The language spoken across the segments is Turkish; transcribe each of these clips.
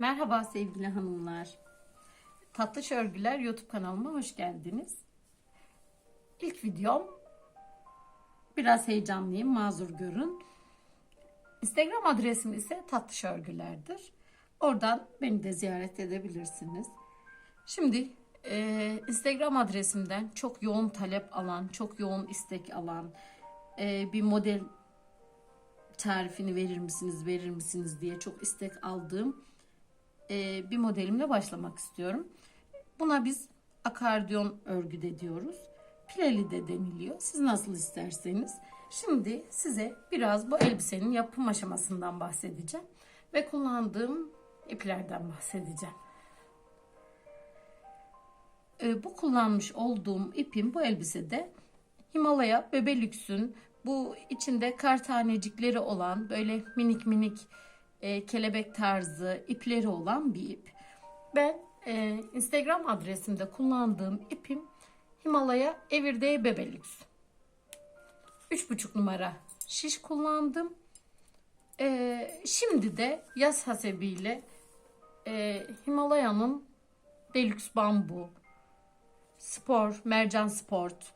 Merhaba sevgili hanımlar. Tatlış Örgüler YouTube kanalıma hoş geldiniz. İlk videom biraz heyecanlıyım mazur görün. Instagram adresim ise Tatlış Örgüler'dir. Oradan beni de ziyaret edebilirsiniz. Şimdi e, Instagram adresimden çok yoğun talep alan, çok yoğun istek alan e, bir model tarifini verir misiniz, verir misiniz diye çok istek aldığım e, bir modelimle başlamak istiyorum. Buna biz akardiyon örgü de diyoruz. Pileli de deniliyor. Siz nasıl isterseniz. Şimdi size biraz bu elbisenin yapım aşamasından bahsedeceğim. Ve kullandığım iplerden bahsedeceğim. E, bu kullanmış olduğum ipim bu elbisede Himalaya Bebelüks'ün bu içinde kar tanecikleri olan böyle minik minik e, kelebek tarzı ipleri olan bir ip. Ben e, Instagram adresimde kullandığım ipim Himalaya Everyday Bebelüks. 3,5 numara şiş kullandım. E, şimdi de yaz hasebiyle e, Himalaya'nın Deluxe Bambu, Spor, Mercan Sport,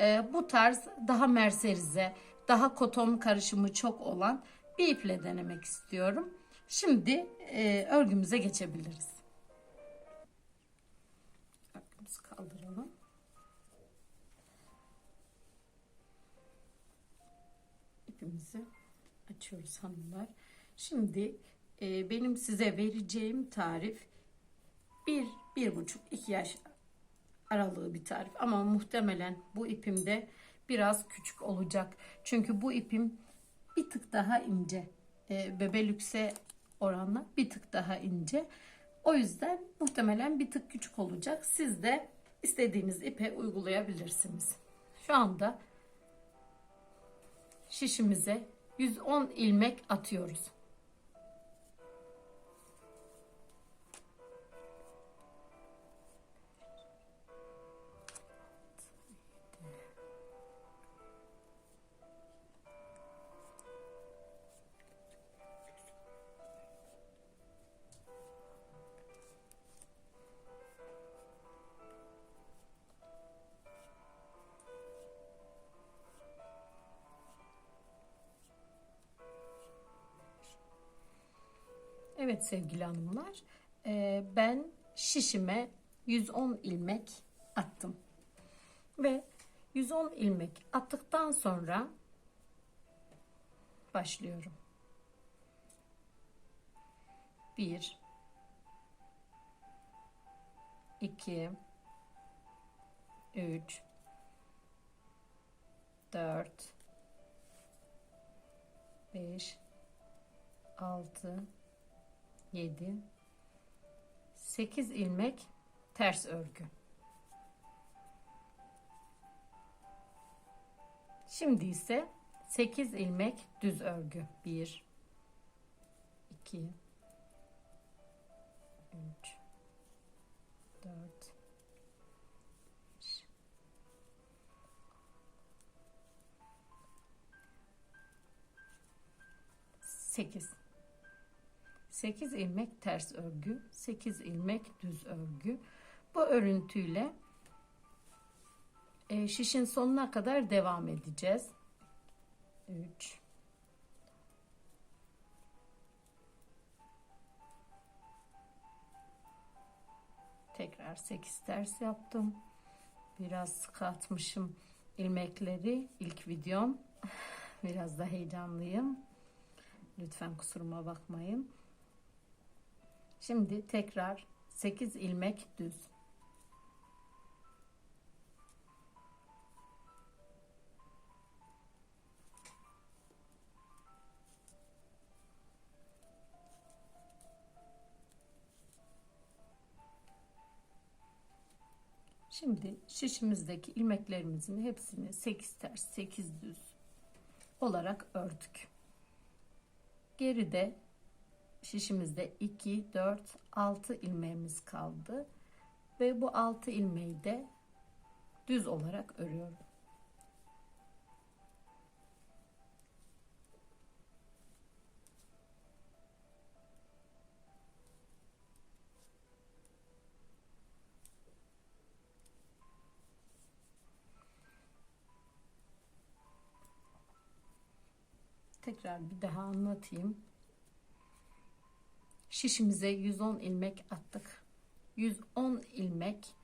e, bu tarz daha merserize, daha koton karışımı çok olan bir iple denemek istiyorum. Şimdi e, örgümüze geçebiliriz. Örgümüzü kaldıralım. İpimizi açıyoruz hanımlar. Şimdi e, benim size vereceğim tarif bir, bir buçuk, iki yaş aralığı bir tarif. Ama muhtemelen bu ipimde biraz küçük olacak. Çünkü bu ipim bir tık daha ince. E, Bebelüks'e oranla bir tık daha ince. O yüzden muhtemelen bir tık küçük olacak. Siz de istediğiniz ipe uygulayabilirsiniz. Şu anda şişimize 110 ilmek atıyoruz. Evet sevgili hanımlar, e, ben şişime 110 ilmek attım. Ve 110 ilmek attıktan sonra başlıyorum. 1 2 3 4 5 6 7 8 ilmek ters örgü. Şimdi ise 8 ilmek düz örgü. 1 2 3 4 5 8 8 ilmek ters örgü, 8 ilmek düz örgü. Bu örüntüyle e, şişin sonuna kadar devam edeceğiz. 3 Tekrar 8 ters yaptım. Biraz sıkı atmışım ilmekleri ilk videom. Biraz da heyecanlıyım. Lütfen kusuruma bakmayın. Şimdi tekrar 8 ilmek düz. Şimdi şişimizdeki ilmeklerimizin hepsini 8 ters 8 düz olarak ördük. Geride şişimizde 2, 4, 6 ilmeğimiz kaldı. Ve bu 6 ilmeği de düz olarak örüyorum. Tekrar bir daha anlatayım. Şişimize 110 ilmek attık. 110 ilmek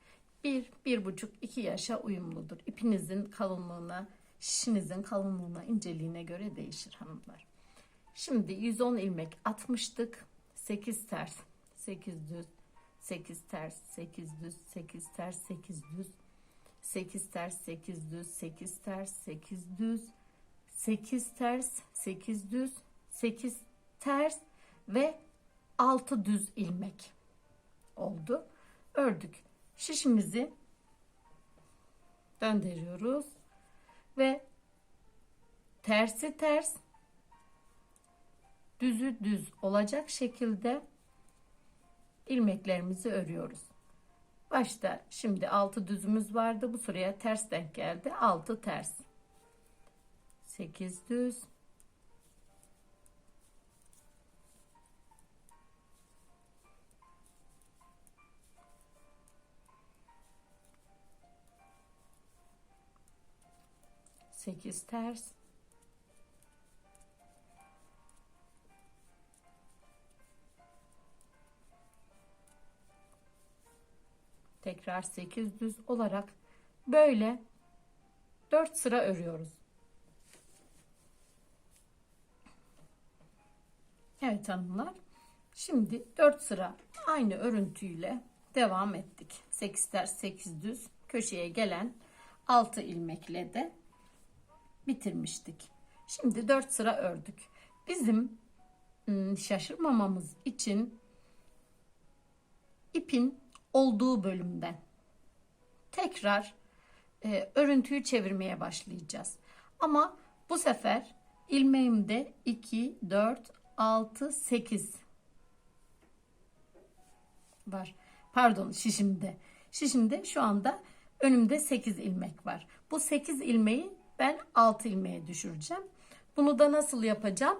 1 1,5 2 yaşa uyumludur. İpinizin kalınlığına, şişinizin kalınlığına, inceliğine göre değişir hanımlar. Şimdi 110 ilmek atmıştık. 8 ters, 8 düz, 8 ters, 8 düz, 8 ters, 8 düz, 8 ters, 8 düz, 8 ters, 8 düz, 8 ters, 8 düz, 8 ters ve 6 düz ilmek oldu. Ördük. Şişimizi döndürüyoruz ve tersi ters düzü düz olacak şekilde ilmeklerimizi örüyoruz. Başta şimdi 6 düzümüz vardı. Bu sıraya ters denk geldi. 6 ters. 8 düz. Sekiz ters. tekrar 8 düz olarak böyle 4 sıra örüyoruz. Evet hanımlar. Şimdi 4 sıra aynı örüntüyle devam ettik. 8 ters 8 düz köşeye gelen 6 ilmekle de bitirmiştik. Şimdi 4 sıra ördük. Bizim ım, şaşırmamamız için ipin olduğu bölümden tekrar e, örüntüyü çevirmeye başlayacağız. Ama bu sefer ilmeğimde 2, 4, 6, 8 var. Pardon şişimde. Şişimde şu anda önümde 8 ilmek var. Bu 8 ilmeği ben 6 ilmeğe düşüreceğim. Bunu da nasıl yapacağım?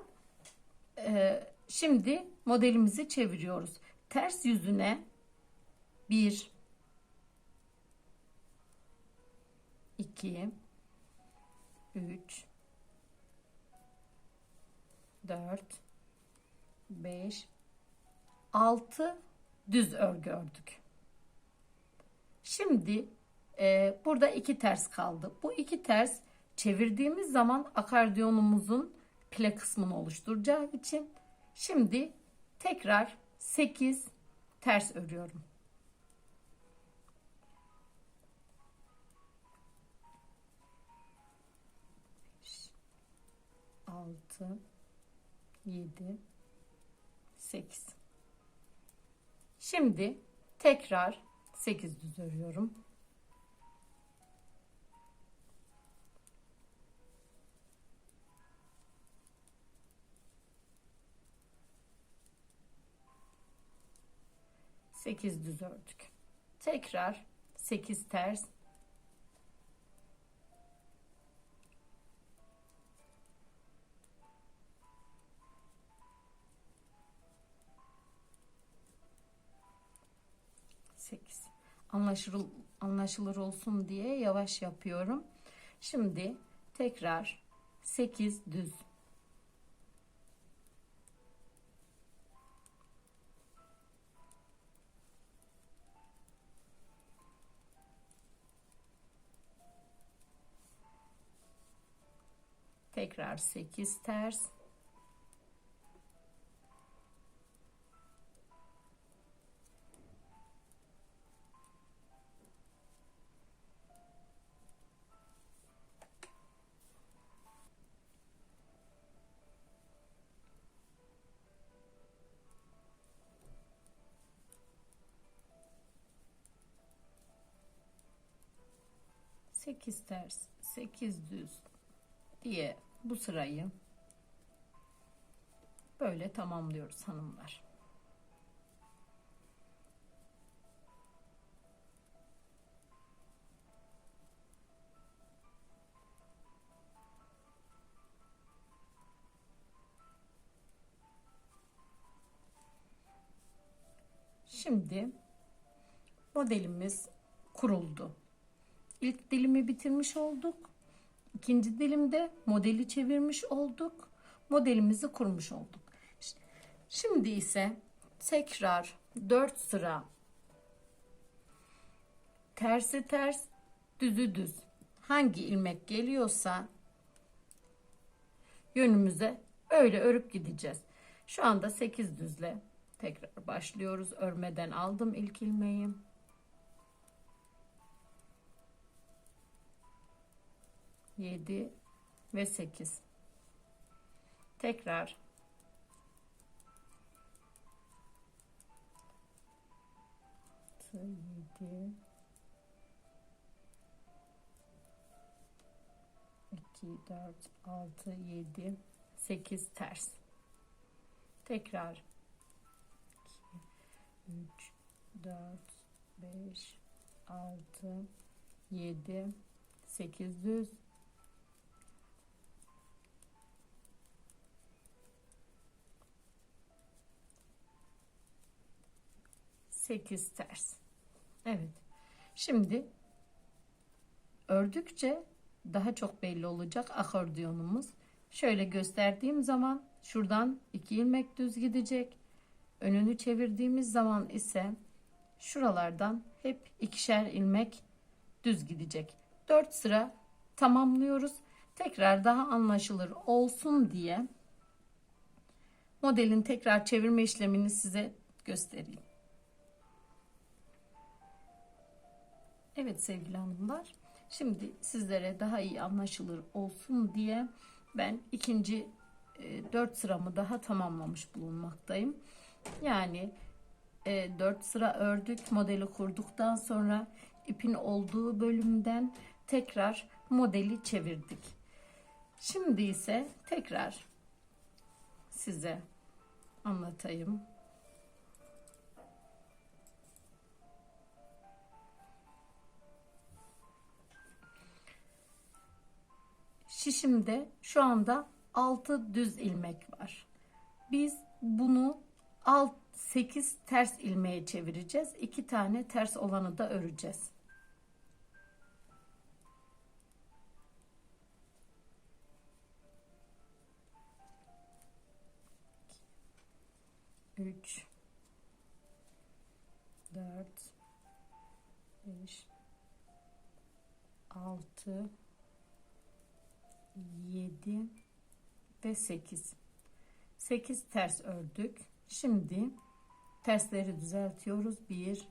Ee, şimdi modelimizi çeviriyoruz. Ters yüzüne 1 2 3 4 5 6 düz örgü ördük. Şimdi e, burada iki ters kaldı. Bu iki ters çevirdiğimiz zaman akardiyonumuzun pile kısmını oluşturacağı için şimdi tekrar 8 ters örüyorum. 6 7 8 Şimdi tekrar 8 düz örüyorum. Sekiz düz ördük. Tekrar sekiz ters 8 anlaşılır, anlaşılır olsun diye yavaş yapıyorum. Şimdi tekrar 8 düz. Tekrar 8 ters. 8 ters 8 düz diye bu sırayı böyle tamamlıyoruz hanımlar. Şimdi modelimiz kuruldu. İlk dilimi bitirmiş olduk. İkinci dilimde modeli çevirmiş olduk. modelimizi kurmuş olduk. Şimdi ise tekrar 4 sıra tersi ters, düzü düz. Hangi ilmek geliyorsa yönümüze öyle örüp gideceğiz. Şu anda 8 düzle tekrar başlıyoruz. Örmeden aldım ilk ilmeği. Yedi ve sekiz. Tekrar altı, yedi, iki, dört, altı, yedi, sekiz ters. Tekrar 2, 3, 4, 5, 6, 7, 8 düz. Sekiz ters. Evet. Şimdi ördükçe daha çok belli olacak akordiyonumuz. Şöyle gösterdiğim zaman şuradan iki ilmek düz gidecek. Önünü çevirdiğimiz zaman ise şuralardan hep ikişer ilmek düz gidecek. 4 sıra tamamlıyoruz. Tekrar daha anlaşılır olsun diye modelin tekrar çevirme işlemini size göstereyim. Evet sevgili hanımlar. Şimdi sizlere daha iyi anlaşılır olsun diye ben ikinci e, 4 sıramı daha tamamlamış bulunmaktayım. Yani e, 4 sıra ördük modeli kurduktan sonra ipin olduğu bölümden tekrar modeli çevirdik. Şimdi ise tekrar size anlatayım. Şişimde şu anda 6 düz ilmek var. Biz bunu alt 8 ters ilmeğe çevireceğiz. 2 tane ters olanı da öreceğiz. Üç, dört, beş, altı, 7 ve 8 8 ters ördük. Şimdi tersleri düzeltiyoruz. 1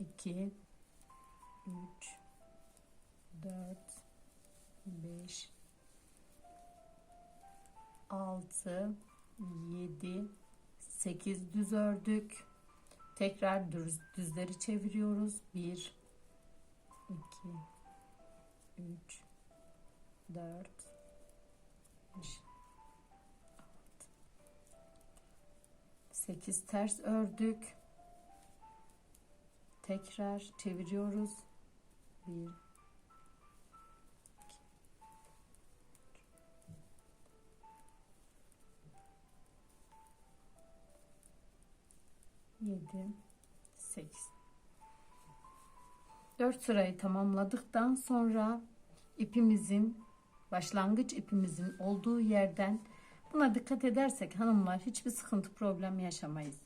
2 3 4 5 6 7 8 düz ördük. Tekrar düz, düzleri çeviriyoruz. 1 2 3 4 5 8 ters ördük. Tekrar çeviriyoruz. 1 7 8 4 sırayı tamamladıktan sonra ipimizin başlangıç ipimizin olduğu yerden buna dikkat edersek hanımlar hiçbir sıkıntı problem yaşamayız.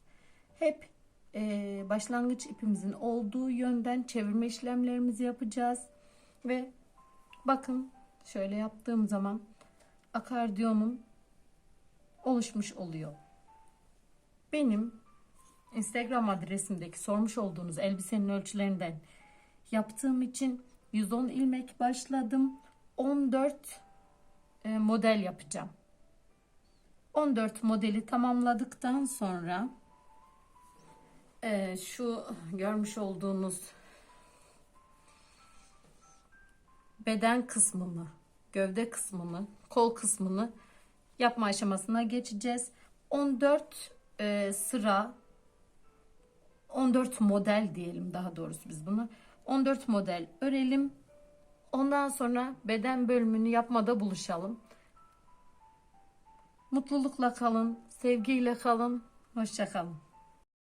Hep e, başlangıç ipimizin olduğu yönden çevirme işlemlerimizi yapacağız ve bakın şöyle yaptığım zaman akardiyonum oluşmuş oluyor. Benim Instagram adresimdeki sormuş olduğunuz elbisenin ölçülerinden yaptığım için 110 ilmek başladım. 14 e, model yapacağım. 14 modeli tamamladıktan sonra e, şu görmüş olduğunuz beden kısmını, gövde kısmını, kol kısmını yapma aşamasına geçeceğiz. 14 e, sıra 14 model diyelim daha doğrusu biz bunu. 14 model örelim. Ondan sonra beden bölümünü yapmada buluşalım. Mutlulukla kalın, sevgiyle kalın, hoşça kalın.